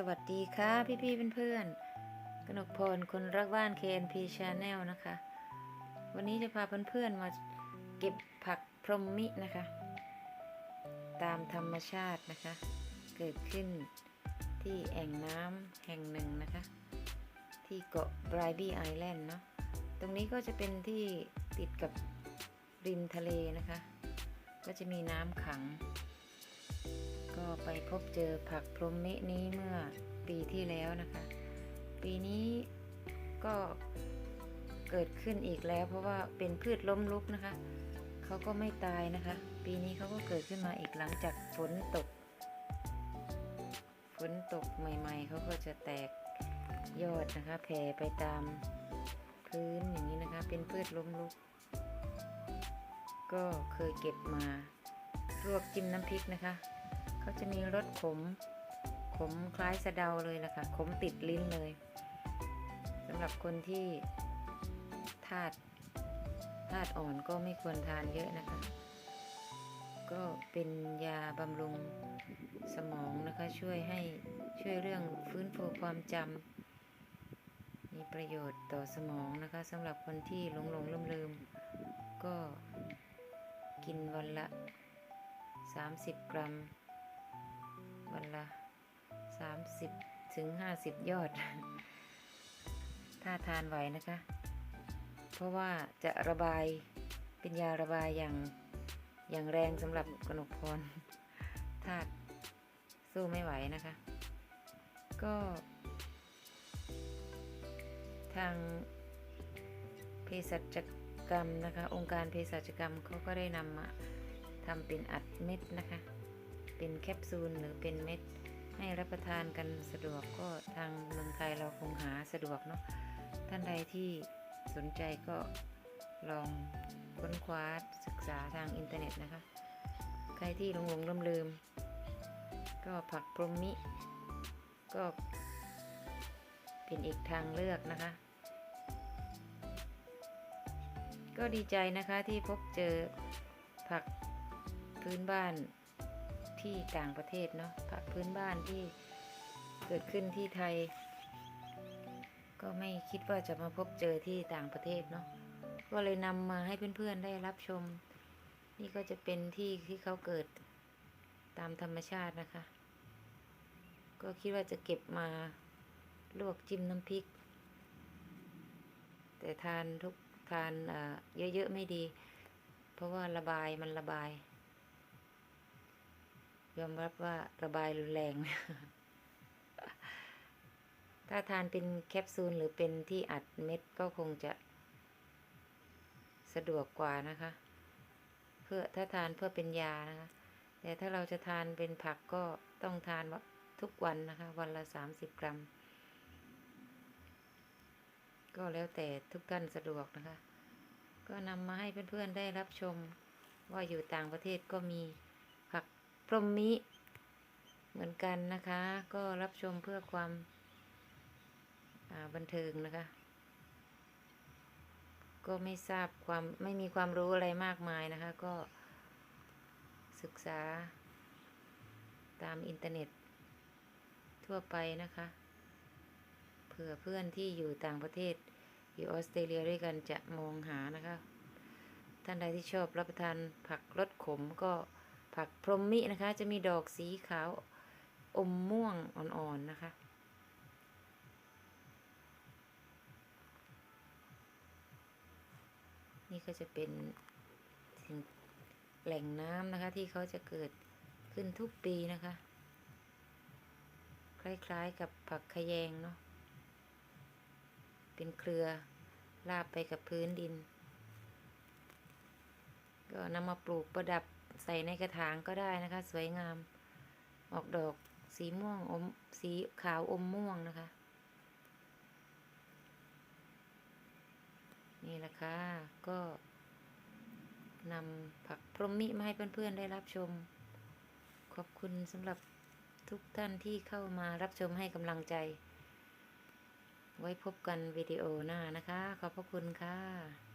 สวัสดีค่ะพี่พี่ๆเพื่อนๆกนกพรคนรักบ้าน KNP Channel นะคะ วันนี้จะพาเพื่อนๆมาเก็บผักพรหมมินะคะ ตามธรรมชาตินะคะ เกิดขึ้นที่แอ่งน้ำแห่งหนึ่งนะคะ ที่เกาะไบรบี้ไอแลนด์เนาะตรงนี้ก็จะเป็นที่ติดกับริมทะเลนะคะ ก็จะมีน้ำขัง ก็ไปพบเจอผักพรหมมินี้เมื่อปีที่แล้วนะคะ ปีนี้ก็เกิดขึ้นอีกแล้ว เพราะว่าเป็นพืชล้มลุกนะคะ เขาก็ไม่ตายนะคะ ปีนี้เขาก็เกิดขึ้นมาอีกหลังจากฝนตก ฝนตกใหม่ ๆ เขาก็จะแตกยอดนะคะแผ่ไปตามพื้นอย่างนี้นะคะ เป็นพืชล้มลุก ก็เคยเก็บมาลวกจิ้มน้ำพริกนะคะ เขาจะมีรสขม ขมคล้ายสะเดาเลยนะคะขมติดลิ้นเลยสำหรับคนที่ธาตุธาตุอ่อนก็ไม่ควรทานเยอะนะคะ ก็เป็นยาบำรุงสมองนะคะ ช่วยให้ช่วยเรื่องฟื้นฟูความจำมีประโยชน์ต่อสมองนะคะสำหรับคนที่หลงหลงลืมลืมก็กินวันละ 30 กรัม 30ถึง50 ยอด ถ้าทานไหวนะคะ เพราะว่าจะระบายเป็นยาระบายอย่างอย่างแรงสำหรับกนกพรถ้าสู้ไม่ไหวนะคะ ก็ ทางเภสัชกรรมนะคะ องค์การเภสัชกรรมเขาก็ได้นำมาทำเป็นอัดเม็ดนะคะ เป็นแคปซูลหรือเป็นเม็ด ให้รับประทานกันสะดวกก็ทางเมืองไทยเราคงหาสะดวกเนาะท่านใดที่สนใจก็ลองค้นคว้าศึกษาทางอินเทอร์เน็ตนะคะ ใครที่หลงหลงลืมลืมก็ผักพรหมมิก็เป็นอีกทางเลือกนะคะ ก็ดีใจนะคะที่พบเจอผักพื้นบ้าน ที่ต่างประเทศเนาะผักพื้นบ้านที่เกิดขึ้นที่ไทย ก็ไม่คิดว่าจะมาพบเจอที่ต่างประเทศเนาะก็เลยนำมาให้เพื่อนๆได้รับชม นี่ก็จะเป็นที่ที่เขาเกิดตามธรรมชาตินะคะ ก็คิดว่าจะเก็บมาลวกจิ้มน้ำพริก แต่ทานทุกทานเยอะๆไม่ดี เพราะว่าระบายมันระบาย ยอมรับว่าระบายรุนแรง ถ้าทานเป็นแคปซูลหรือเป็นที่อัดเม็ดก็คงจะ สะดวกกว่านะคะ เพื่อถ้าทานเพื่อเป็นยานะคะ แต่ถ้าเราจะทานเป็นผักก็ต้องทานว่าทุกวันนะคะ วันละ30กรัม ก็แล้วแต่ทุกท่านสะดวกนะคะ ก็นำมาให้เพื่อนๆได้รับชมว่าอยู่ต่างประเทศก็มี พรหมมิ เหมือนกันนะคะ ก็รับชมเพื่อความาบันเทิงนะคะ ก็ไม่ทราบความไม่มีความรู้อะไรมากมายนะคะ ก็ศึกษาตามอินเทอร์เน็ต ทั่วไปนะคะ เผื่อเพื่อนที่อยู่ต่างประเทศ อยู่ออสเตรเลียด้วยกันจะมองหานะคะ ท่านใดที่ชอบรับประทานผักรสขมก็ ผักพรหมมินะคะ จะมีดอกสีขาวอมม่วงอ่อนๆนะคะ นี่ก็จะเป็นสิ่งแหล่งน้ำนะคะ ที่เขาจะเกิดขึ้นทุกปีนะคะ คล้ายๆกับผักขยงเนาะเป็นเครือลาบไปกับพื้นดิน ก็นำมาปลูกประดับ ใส่ในกระถางก็ได้นะคะ สวยงาม ออกดอกสีม่วงอมสีขาวอมม่วงนะคะ นี่แหละค่ะ ก็นำผักพรหมมิมาให้เพื่อนๆได้รับชม ขอบคุณสำหรับทุกท่านที่เข้ามารับชมให้กำลังใจ ไว้พบกันวิดีโอหน้านะคะ ขอบพระคุณค่ะ